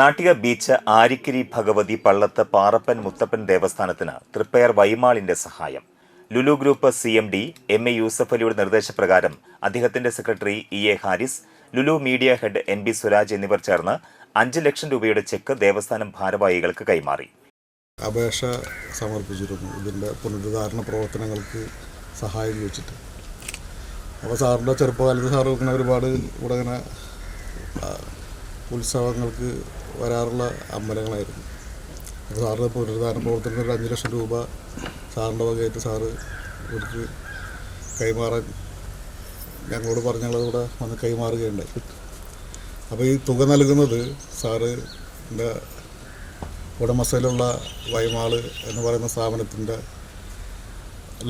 Nattika beach Arikkiri Bhagavathi Pallath Parappan Muthappan ദേവസ്ഥാനത്തിന് തൃപ്പയർ വൈമാളിന്റെ സഹായം. Lulu group C M D M A Yusuff അലിയുടെ നിർദ്ദേശപ്രകാരം അദ്ദേഹത്തിന്റെ secretary E A Haris Lulu media head N B Swaraj എന്നിവർ ചേർന്ന് അഞ്ച് ലക്ഷം രൂപയുടെ ചെക്ക് ദേവസ്ഥാനം ഭാരവാഹികൾക്ക് കൈമാറി. അപേക്ഷ സമർപ്പിച്ചിരുന്നു. ഇതിന്റെ പുനരുദ്ധാരണ പ്രവർത്തനങ്ങൾക്ക് സഹായം ചോദിച്ചിട്ട്. അപ്പോൾ സാറിന്റെ ചെറുപ്പകാലത്ത് സാറ് ഇങ്ങനെ ഒരുപാട് ഇവിടെ ഇങ്ങനെ ഉത്സവങ്ങൾക്ക് വരാറുള്ള അമ്പലങ്ങളായിരുന്നു. അപ്പോൾ സാറിന്റെ പുനരുദ്ധാരണ പ്രവർത്തനത്തിന് ഒരു അഞ്ച് ലക്ഷം രൂപ സാറിന്റെ വകയായിട്ട് സാറ് ഇവർക്ക് കൈമാറാൻ ഞങ്ങളോട് പറഞ്ഞുള്ളതുകൂടെ വന്ന് കൈമാറുകയുണ്ടായി. അപ്പോൾ ഈ തുക നൽകുന്നത് സാറ് എന്റെ ഉടമസ്ഥയിലുള്ള വൈമാൾ എന്ന് പറയുന്ന സ്ഥാപനത്തിന്റെ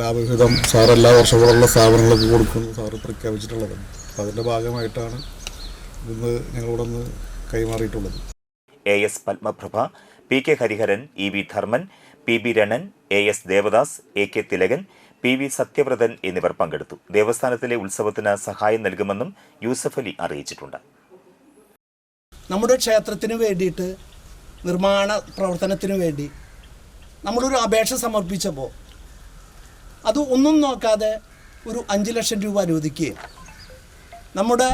ലാഭവിഹിതം സാർ എല്ലാ വർഷങ്ങളുള്ള സ്ഥാപനങ്ങൾക്ക് കൊടുക്കുമെന്ന് സാറ് പ്രഖ്യാപിച്ചിട്ടുള്ളതാണ്. അപ്പോൾ അതിന്റെ ഭാഗമായിട്ടാണ് ഇന്ന് ഞങ്ങളിവിടെ നിന്ന് കൈമാറിയിട്ടുള്ളത്. A S Padmaprabha P K Hariharan E V Dharman P B Ranan A S Devadas A K Thilakan P V Sathyavrathan എന്നിവർ പങ്കെടുത്തു. ദേവസ്ഥാനത്തിലെ ഉത്സവത്തിന് സഹായം നൽകുമെന്നും യൂസഫ് അലി അറിയിച്ചിട്ടുണ്ട്. നമ്മുടെ ക്ഷേത്രത്തിന് വേണ്ടിയിട്ട് നിർമ്മാണ പ്രവർത്തനത്തിന് വേണ്ടി നമ്മളൊരു അപേക്ഷ സമർപ്പിച്ചപ്പോൾ അത് ഒന്നും നോക്കാതെ ഒരു അഞ്ച് ലക്ഷം രൂപ അനുവദിക്കുകയും നമ്മുടെ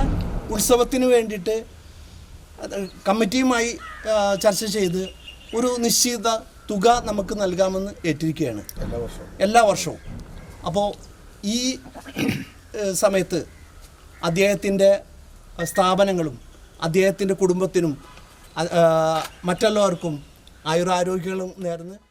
ഉത്സവത്തിന് വേണ്ടിയിട്ട് കമ്മിറ്റിയുമായി ചർച്ച ചെയ്ത് ഒരു നിശ്ചിത തുക നമുക്ക് നൽകാമെന്ന് ഏറ്റിരിക്കുകയാണ്. എല്ലാ വർഷവും. എല്ലാ വർഷവും. അപ്പോൾ ഈ സമയത്ത് അദ്ദേഹത്തിന്റെ സ്ഥാപനങ്ങളും അദ്ദേഹത്തിന്റെ കുടുംബത്തിനും മറ്റെല്ലാവർക്കും ആയുരാരോഗ്യങ്ങളും നേർന്ന്